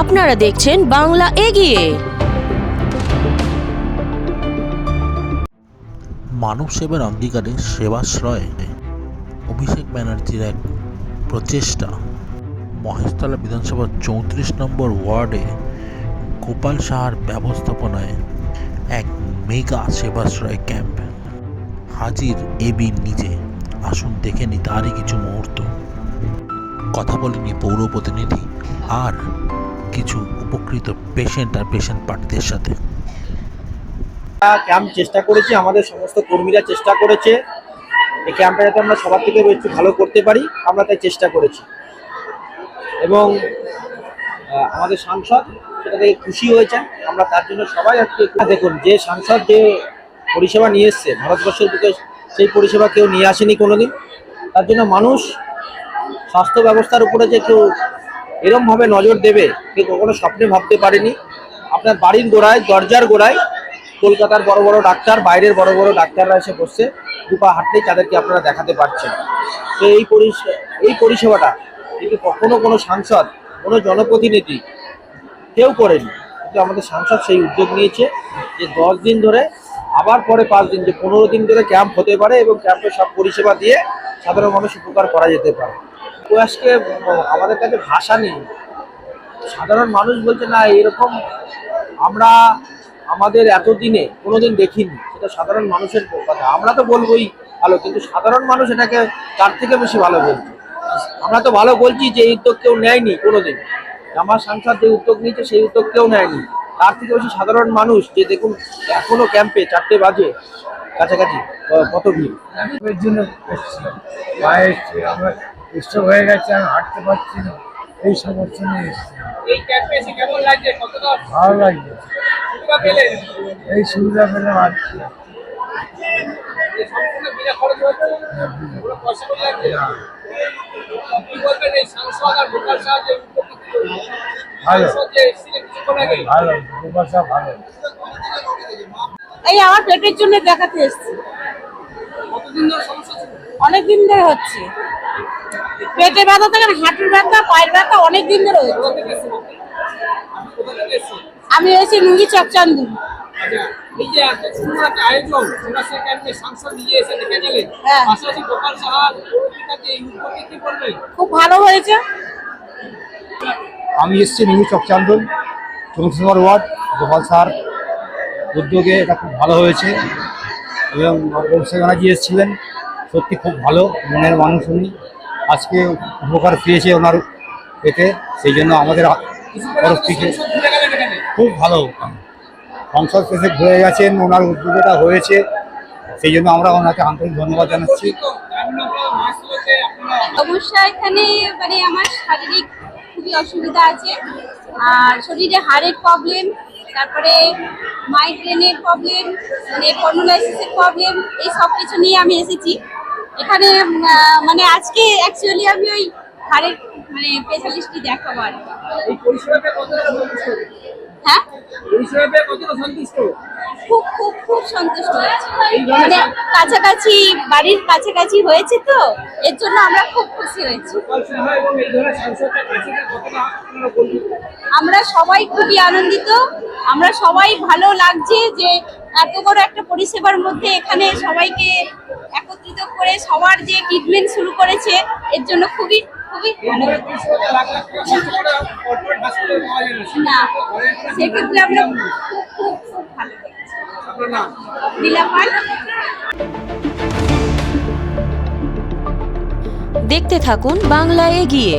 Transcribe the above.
আপনারা দেখছেন বাংলা এগিয়ে। মানব সেবার অঙ্গীকারে সেবাশ্রয় অভিষেক ব্যানার্জির এক প্রচেষ্টা। মহেশতলা বিধানসভার চৌত্রিশ নম্বর ওয়ার্ডে গোপাল সাহার ব্যবস্থাপনায় এক মেগা সেবাশ্রয় ক্যাম্প। হাজির এবি নিজে। আসুন দেখে নি তারই কিছু মুহূর্ত। কথা বলেনি পৌর প্রতিনিধি আর কিছু উপকৃত পেশেন্ট আর পেশেন্ট পার্টিদের সাথে। ক্যাম্প চেষ্টা করেছি, আমাদের সমস্ত কর্মীরা চেষ্টা করেছে। এই ক্যাম্পটা যাতে আমরা সবার থেকে একটু ভালো করতে পারি, আমরা তাই চেষ্টা করেছি। এবং আমাদের সাংসদ সেটা থেকে খুশি হয়েছেন, আমরা তার জন্য সবাই আজকে দেখুন, যে সাংসদ যে পরিষেবা নিয়ে এসছে, ভারতবর্ষের বুকে সেই পরিষেবা কেউ নিয়ে আসেনি কোনোদিন। তার জন্য মানুষ স্বাস্থ্য ব্যবস্থার উপরে যে কেউ এরমভাবে নজর দেবে কেউ কখনো স্বপ্নে ভাবতে পারেনি। আপনার বাড়ির গোড়ায়, দরজার গোড়ায় কলকাতার বড় বড় ডাক্তার, বাইরের বড় বড় ডাক্তাররা এসে বসছে দুপা হাঁটলেই তাদেরকে আপনারা দেখাতে পারছেন। তো এই এই পরিষেবাটা কিন্তু কখনো কোনো সাংসদ, কোনো জনপ্রতিনিধি কেউ করেনি। কিন্তু আমাদের সাংসদ সেই উদ্যোগ নিয়েছে যে দশ দিন ধরে, আবার পরে পাঁচ দিন, যে পনেরো দিন ধরে ক্যাম্প হতে পারে এবং ক্যাম্পে সব পরিষেবা দিয়ে সাধারণ মানুষ উপকার করা যেতে পারে। আজকে আমাদের কাছে ভাষা নেই। সাধারণ মানুষ বলছে, না, এরকম আমরা আমাদের এতদিনে কোনোদিন দেখিনি। সেটা সাধারণ মানুষের কথা। আমরা তো বলবোই ভালো, কিন্তু সাধারণ মানুষ এটাকে তার থেকে বেশি ভালো বলছে। আমরা তো ভালো বলছি যে, এই উদ্যোগ কেউ নেয়নি কোনোদিন। আমার সাংসদ যে উদ্যোগ নিয়েছে, সেই উদ্যোগ কেউ নেয়নি। তার থেকে বেশি সাধারণ মানুষ যে, দেখুন, এখনও ক্যাম্পে চারটে বাজে, কাছাকাছি কত ভিড় জন্য স্ট্রোক হয়ে গেছে আমি হাঁটতে পারছি না এই সমস্যা নিয়ে এসছি। এই কেমন লাগছে? কতটা ভালো লাগছে। এই সুবিধা পেলে এই আর ভালো। ভালো ভালো। এই আমার পেটের জন্য দেখাতে এসেছি। অনেক দিন ধরে হচ্ছে। পেটে ব্যথা থেকে হাঁটুর ব্যথা পায়ের ব্যথা অনেক দিন ধরে আমি এসেছি নুঙ্গি চকচান্দু। আচ্ছা হ্যাঁ। খুব ভালো হয়েছে। আমি এসেছি নিউ চকচান্দন চৌত্রিশ নম্বর ওয়ার্ড গোপাল স্যার উদ্যোগে এটা খুব ভালো হয়েছে। এবং অভিষেক ব্যানার্জি এসেছিলেন সত্যি খুব ভালো মনের মানুষ উনি। আজকে উপকার পেয়েছে ওনার এতে, সেই জন্য আমাদের তরফ থেকে খুব ভালো সংসদ শেষে ঘুরে গেছেন, ওনার উদ্যোগটা হয়েছে, সেই জন্য আমরা ওনাকে আন্তরিক ধন্যবাদ জানাচ্ছি। সমস্যা এখানে মানে আমার শারীরিক খুবই অসুবিধা আছে, আর শরীরে হাড়ের প্রবলেম তারপরে মাইগ্রেনের প্রবলেম মানে কর্নোলাইসিসের প্রবলেম এই সব কিছু নিয়ে আমি এসেছি। এখানে মানে আজকে অ্যাকচুয়ালি আমি ওই হাড়ের মানে স্পেশালিস্টই দেখাবো আর হ্যাঁ? খুব খুব খুব সন্তুষ্ট মানে কাছাকাছি বাড়ির কাছাকাছি হয়েছে তো এর জন্য আমরা খুব খুশি হয়েছি। আমরা সবাই খুবই আনন্দিত। আমরা সবাই ভালো লাগছে যে এত বড় একটা পরিষেবার মধ্যে এখানে সবাইকে করে সবার যে ট্রিটমেন্ট শুরু করেছে, এর জন্য খুবই খুবই সেক্ষেত্রে আমরা খুব খুব খুব ভালো দেখতে থাকুন বাংলা এগিয়ে।